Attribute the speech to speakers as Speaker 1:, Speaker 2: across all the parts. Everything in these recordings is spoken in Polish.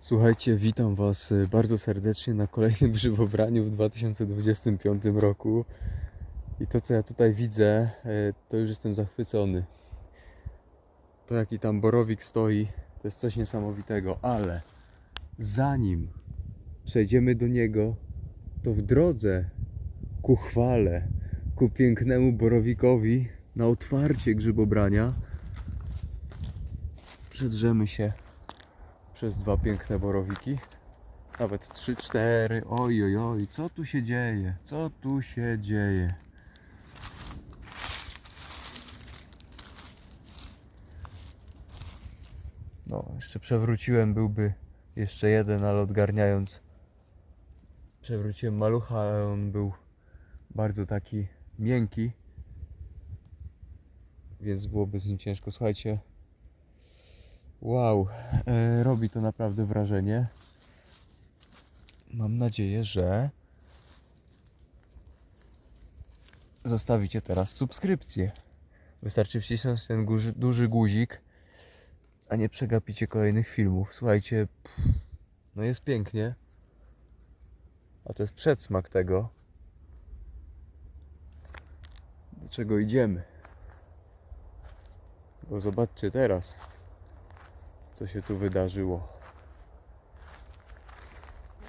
Speaker 1: Słuchajcie, witam Was y, bardzo serdecznie na kolejnym grzybobraniu w 2025 roku. I to, co ja tutaj widzę, y, to już jestem zachwycony. To, jaki tam borowik stoi, to jest coś niesamowitego, ale zanim przejdziemy do niego, to w drodze ku chwale, ku pięknemu borowikowi na otwarcie grzybobrania przedrzemy się przez dwa piękne borowiki. Nawet trzy, cztery. Oj, oj, oj, co tu się dzieje? Co tu się dzieje? No, jeszcze przewróciłem, byłby jeszcze jeden, ale odgarniając, przewróciłem malucha, ale on był bardzo taki miękki, więc byłoby z nim ciężko. Słuchajcie, Wow, e, robi to naprawdę wrażenie. Mam nadzieję, że zostawicie teraz subskrypcję. Wystarczy wcisnąć ten duży guzik, a nie przegapicie kolejnych filmów. Słuchajcie, pff, no jest pięknie, a to jest przedsmak tego, do czego idziemy. Bo zobaczcie teraz co się tu wydarzyło.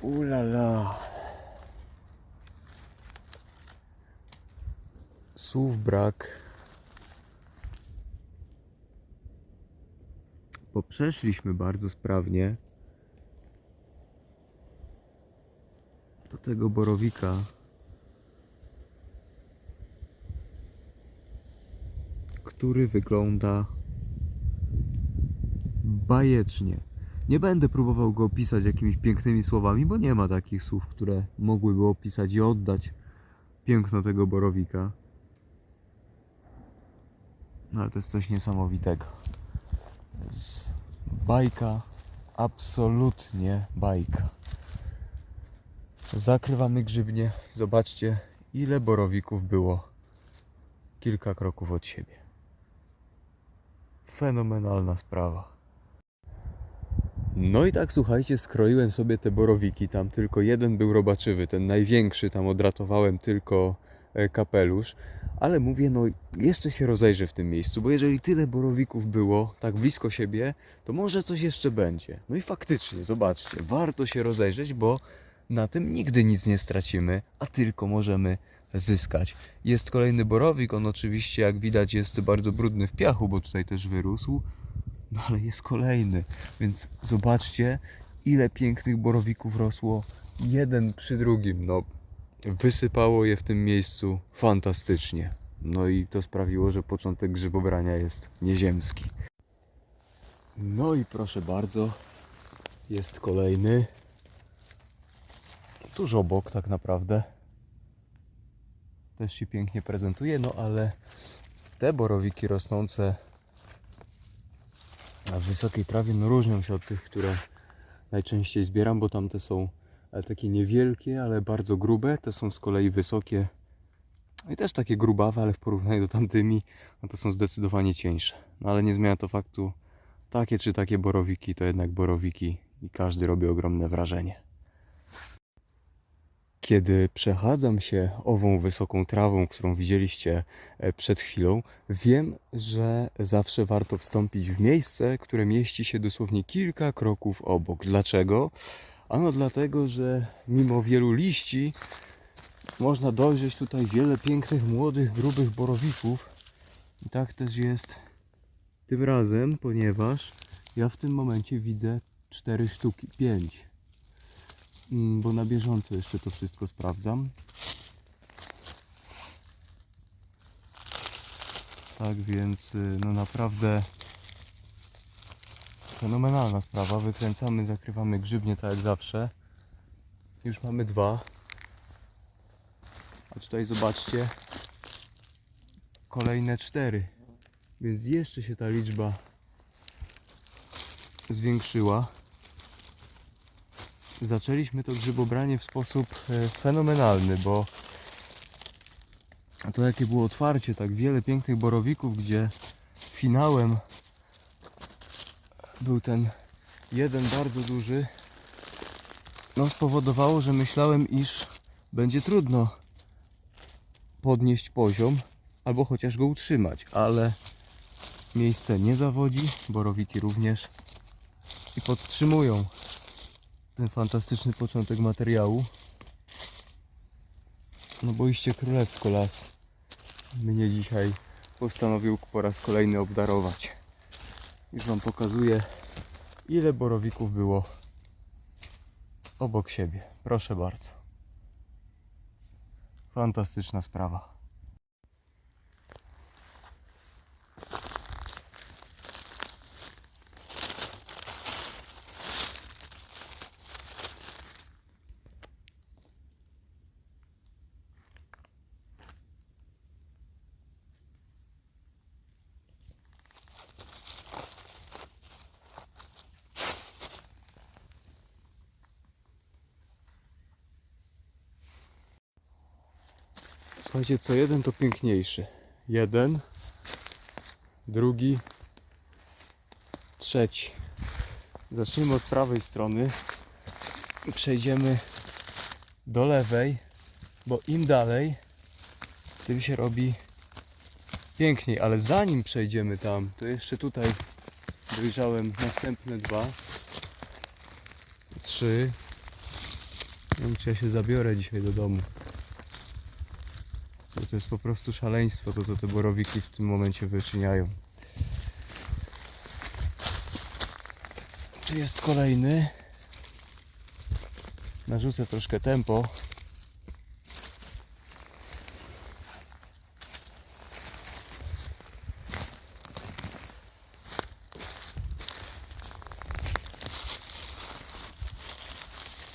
Speaker 1: Ulala. Słów brak. Bo przeszliśmy bardzo sprawnie do tego borowika. Który wygląda bajecznie. Nie będę próbował go opisać jakimiś pięknymi słowami, bo nie ma takich słów, które mogłyby opisać i oddać piękno tego borowika. No ale to jest coś niesamowitego. Bajka, absolutnie bajka. Zakrywamy grzybnie. Zobaczcie, ile borowików było kilka kroków od siebie. Fenomenalna sprawa. No i tak słuchajcie, skroiłem sobie te borowiki. Tam tylko jeden był robaczywy, ten największy. Tam odratowałem tylko e, kapelusz. Ale mówię, no jeszcze się rozejrzę w tym miejscu, bo jeżeli tyle borowików było tak blisko siebie, to może coś jeszcze będzie. No i faktycznie, zobaczcie, warto się rozejrzeć, bo na tym nigdy nic nie stracimy, a tylko możemy zyskać. Jest kolejny borowik, on oczywiście jak widać jest bardzo brudny w piachu, bo tutaj też wyrósł. No ale jest kolejny, więc zobaczcie ile pięknych borowików rosło jeden przy drugim. No wysypało je w tym miejscu fantastycznie. No i to sprawiło, że początek grzybobrania jest nieziemski. No i proszę bardzo, jest kolejny. Tuż obok tak naprawdę. Też się pięknie prezentuje, no ale te borowiki rosnące w wysokiej trawie no różnią się od tych, które najczęściej zbieram, bo tamte są e, takie niewielkie, ale bardzo grube. Te są z kolei wysokie i też takie grubawe, ale w porównaniu do tamtymi, no to są zdecydowanie cieńsze. No ale nie zmienia to faktu, takie czy takie borowiki to jednak borowiki i każdy robi ogromne wrażenie. Kiedy przechadzam się ową wysoką trawą, którą widzieliście e, przed chwilą, wiem, że zawsze warto wstąpić w miejsce, które mieści się dosłownie kilka kroków obok. Dlaczego? Ano dlatego, że mimo wielu liści można dojrzeć tutaj wiele pięknych, młodych, grubych borowików. I tak też jest tym razem, ponieważ ja w tym momencie widzę cztery sztuki, pięć. Mm, bo na bieżąco jeszcze to wszystko sprawdzam. Tak więc, y, no naprawdę fenomenalna sprawa. Wykręcamy, zakrywamy grzybnie tak jak zawsze. Już mamy dwa. A tutaj zobaczcie, kolejne cztery. Więc jeszcze się ta liczba zwiększyła zaczęliśmy to grzybobranie w sposób e, fenomenalny, bo to jakie było otwarcie, tak wiele pięknych borowików, gdzie finałem był ten jeden bardzo duży, no, spowodowało, że myślałem, iż będzie trudno podnieść poziom albo chociaż go utrzymać, ale miejsce nie zawodzi, borowiki również i podtrzymują ten fantastyczny początek materiału. No bo iście królewsko las mnie dzisiaj postanowił po raz kolejny obdarować. Już Wam pokazuję ile borowików było obok siebie. Proszę bardzo. Fantastyczna sprawa. Słuchajcie, co jeden to piękniejszy. Jeden, drugi, trzeci. Zacznijmy od prawej strony przejdziemy do lewej, bo im dalej, tym się robi piękniej. Ale zanim przejdziemy tam, to jeszcze tutaj dojrzałem następne dwa, trzy. Nie wiem, czy ja się zabiorę dzisiaj do domu. To jest po prostu szaleństwo, to co te borowiki w tym momencie wyczyniają. Tu jest kolejny. Narzucę troszkę tempo.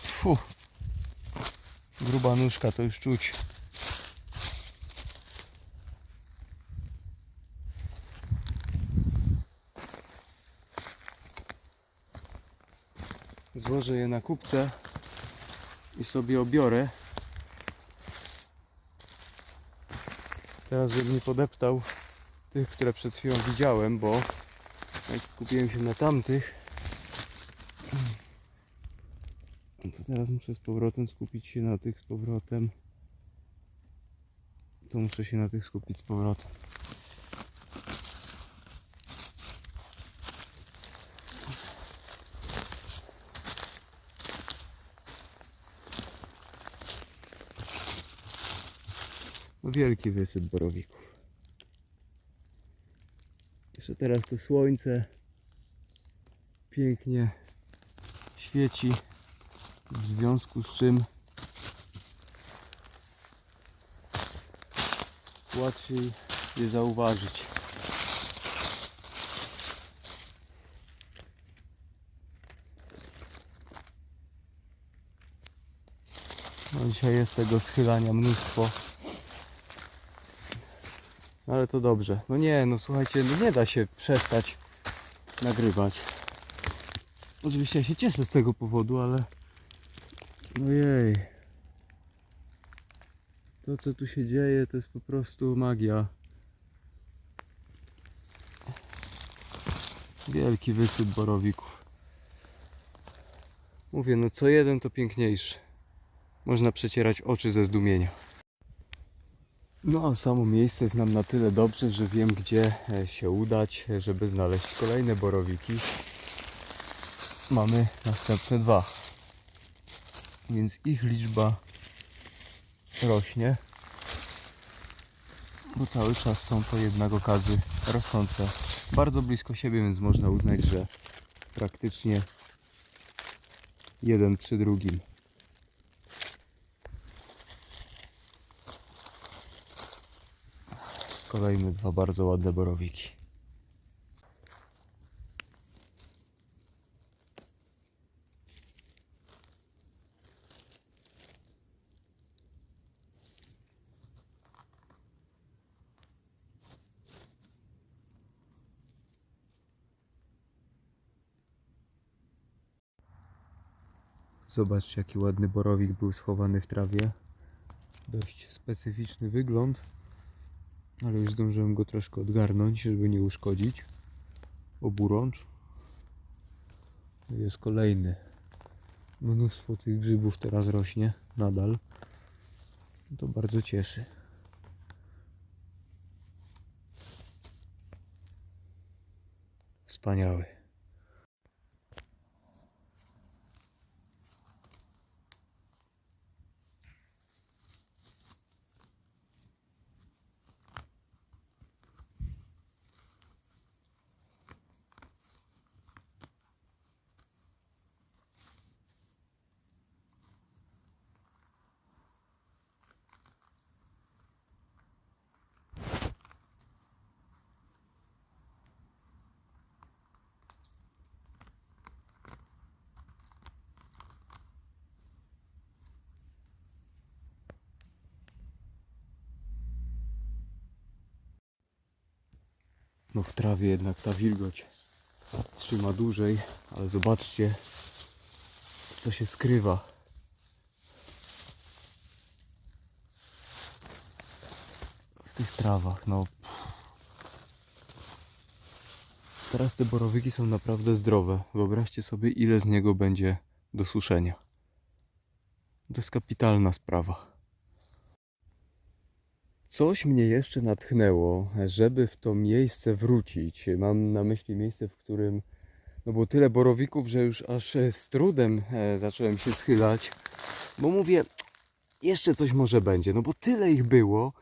Speaker 1: Fu. Gruba nóżka to już czuć. Złożę je na kupce i sobie obiorę. Teraz, żebym nie podeptał tych, które przed chwilą widziałem, bo jak kupiłem się na tamtych, no to teraz muszę z powrotem skupić się na tych z powrotem. To muszę się na tych skupić z powrotem. Wielki wysyp borowików. Jeszcze teraz to słońce pięknie świeci, w związku z czym łatwiej je zauważyć. No dzisiaj jest tego schylania mnóstwo. Ale to dobrze. No nie, no słuchajcie, no nie da się przestać nagrywać. Oczywiście ja się cieszę z tego powodu, ale no jej. To co tu się dzieje to jest po prostu magia. Wielki wysyp borowików. Mówię, no co jeden to piękniejszy. Można przecierać oczy ze zdumienia. No a samo miejsce znam na tyle dobrze, że wiem gdzie e, się udać, e, żeby znaleźć kolejne borowiki. Mamy następne dwa. Więc ich liczba rośnie. Bo cały czas są to jednak okazy rosnące bardzo blisko siebie, więc można uznać, że praktycznie jeden przy drugim. Kolejne dwa bardzo ładne borowiki. Zobaczcie jaki ładny borowik był schowany w trawie. Dość specyficzny wygląd. Ale już zdążyłem go troszkę odgarnąć, żeby nie uszkodzić oburącz. Jest kolejny Mnóstwo tych grzybów teraz rośnie nadal. To bardzo cieszy. Wspaniały. No w trawie jednak ta wilgoć trzyma dłużej, ale zobaczcie co się skrywa. W tych trawach, no. Teraz te borowyki są naprawdę zdrowe. Wyobraźcie sobie ile z niego będzie do suszenia. To jest kapitalna sprawa. Coś mnie jeszcze natchnęło, żeby w to miejsce wrócić. Mam na myśli miejsce, w którym no było tyle borowików, że już aż e, z trudem e, zacząłem się schylać, bo mówię, jeszcze coś może będzie, no bo tyle ich było,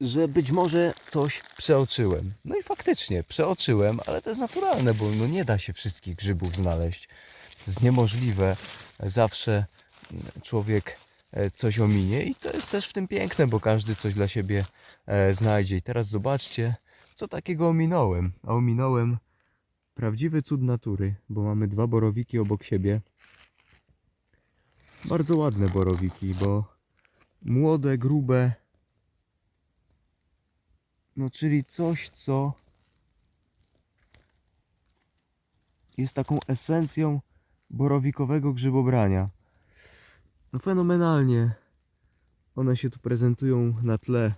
Speaker 1: że być może coś przeoczyłem. No i faktycznie przeoczyłem, ale to jest naturalne, bo no nie da się wszystkich grzybów znaleźć. To jest niemożliwe. Zawsze mm, człowiek coś ominie i to jest też w tym piękne, bo każdy coś dla siebie e, znajdzie. I teraz zobaczcie, co takiego ominąłem. A ominąłem prawdziwy cud natury, bo mamy dwa borowiki obok siebie. Bardzo ładne borowiki, bo młode, grube. No, czyli coś, co jest taką esencją borowikowego grzybobrania. No fenomenalnie one się tu prezentują na tle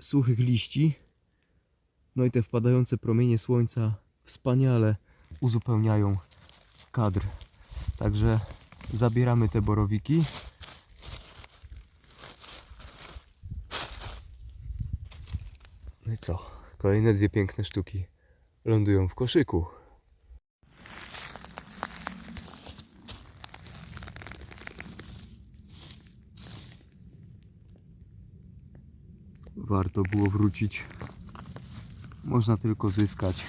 Speaker 1: suchych liści. No i te wpadające promienie słońca wspaniale uzupełniają kadr. Także zabieramy te borowiki. No i co? Kolejne dwie piękne sztuki lądują w koszyku. Warto było wrócić. Można tylko zyskać,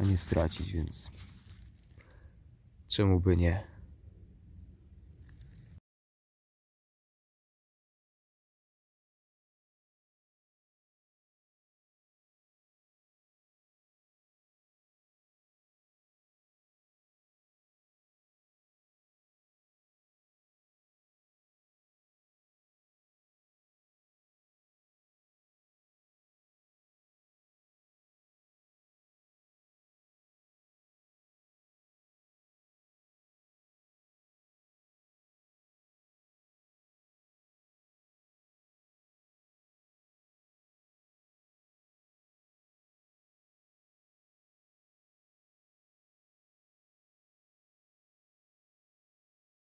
Speaker 1: a nie stracić, więc czemu by nie?